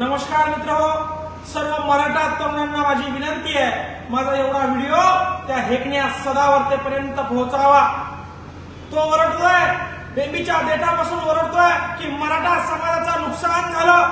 नमस्कार मित्र हो सर्व मराठा तरुणांना माझी विनंती आहे माझा एवढा व्हिडिओ त्या हेकण्या सदावर्तेपर्यंत पोहोचावा. तो ओरडतोय बेबीच्या डेटापासून ओरडतोय की मराठा समाजाचं नुकसान झालं.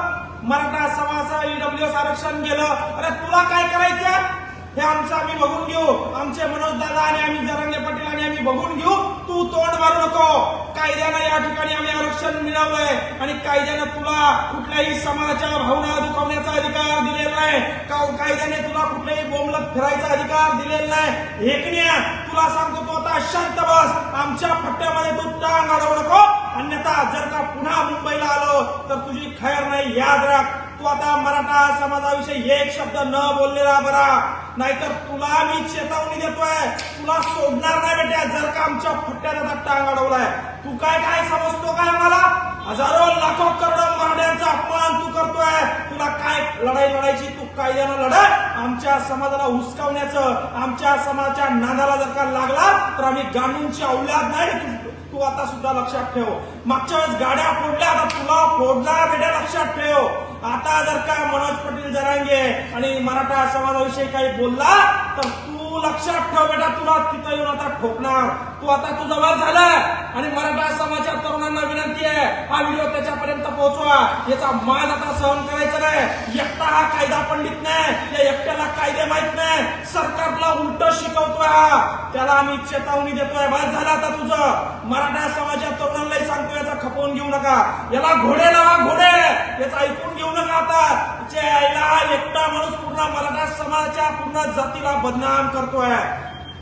मराठा समाजाचं ईडब्ल्यूएस आरक्षण गेलं. अरे तुला काय करायचं हे आमचं आम्ही बघून घेऊ. आमचे मनोज दादा आणि आम्ही जरांगे पाटील आणि आम्ही बघून घेऊ. तू तोंड मारू नको. कायद्यानं या ठिकाणी आम्ही आरक्षण मिळवलंय आणि कायद्यानं तुला कुठल्याही समाजाच्या भावना दुखावण्याचा अधिकार दिलेला नाही. हो, कायद्याने तुला कुठल्याही बोंबलत फिरायचा अधिकार दिलेला नाही. एकण्या तुला सांगतो तू आता शांत बस. आमच्या फट्ट्यामध्ये तू टांग अडवू नको अन्यथा जर का पुन्हा मुंबईला आलो तर तुझी खैर नाही. याद राख. तू आता मराठा समाजाविषयी एक शब्द न बोललेला बरा. नाहीतर तुला मी चेतावणी देतोय. तुला सोडणार नाही बेट्या जर का आमच्या फट्ट्याने टांग अडवलाय. तू काय काय समजतो काय मला हजारो लाखो करोड मराठ्यांचा अपमान तू करतोय. तुला काय लढाई लढायची? तू कायद्यानं लढा. आमच्या समाजाला हुसकावण्याचं आमच्या समाजाच्या नादाला जर का लागला तर आम्ही गांडूंची औलाद नाही तू- आता सुद्धा लक्षात ठेव. मागच्या वेळेस गाड्या फोडल्या आता तुला फोडला बेटा. लक्षात ठेव. आता जर का मनोज पटेल सांगे आणि मराठा समाजाविषयी काही बोलला तर तू लक्षात ठेव बेटा तुला तिथं येऊन आता ठोकणार. तू आता तू जवळ झालाय आणि मराठा समाजाच्या तरुणांना विनंती आहे हा व्हिडिओ त्याच्यापर्यंत पोहोचवा. याचा मान आता सहन करायचा नाही. एकटा हा कायदा पंडित नाही. या एकट्याला कायदे माहीत नाही. सरकारला उलट शिकवतोय हा. त्याला आम्ही चेतावणी देतोय. बाद झाला आता तुझं. मराठा समाजाच्या तरुणांनाही सांगतो याचा खपवून घेऊ नका. याला घोडे लावा घोडे. याचं ऐकून घेऊ नका आता त्याच्या आईला एकटा माणूस पूर्ण मराठा समाजाच्या पूर्ण जातीला बदनाम करतोय.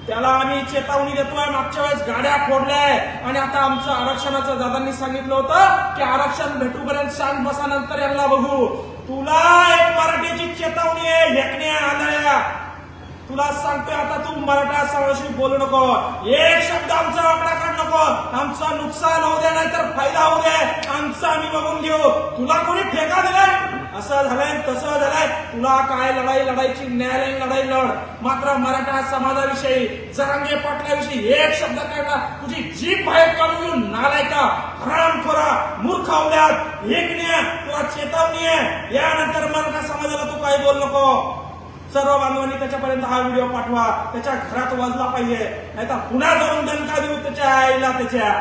त्याला आम्ही चेतावणी देतोय. मागच्या वेळेस गाड्या फोडल्या आणि आता आमचं आरक्षणाचं दादांनी सांगितलं होतं की आरक्षण भेटूपर्यंत शांत बसानंतर यांना बघू. तुला एक मराठीची चेतावणी आहे. हेकण्या आंधळ्या तुला सांगतोय आता तू मराठा समाजाशी बोलू नको. एक शब्द आमचा वाकडा काढ नको. आमचं नुकसान होऊ दे नाहीतर फायदा होऊ दे. आमचं आम्ही बघून घेऊ. तुला कोणी ठेका दिलाय? असं झालंय तसं झालंय. तुला काय लढाई लढायची न्यायालयीन लढाई लढ. मात्र मराठा समाजाविषयी जरांगे पाटलाविषयी एक शब्द काढला तुझी जीभ बाहेर काढून घेऊन नालायका हराम खोरा मूर्ख अवल्यात एक तुला चेतावणी आहे. यानंतर मराठा समाजाला तू काही बोल नको. सर्व बांधवांनी त्याच्यापर्यंत हा व्हिडिओ पाठवा. त्याच्या घरात वाजला पाहिजे. नाहीतर पुन्हा जाऊन दणका देऊ त्याच्या आईला त्याच्या.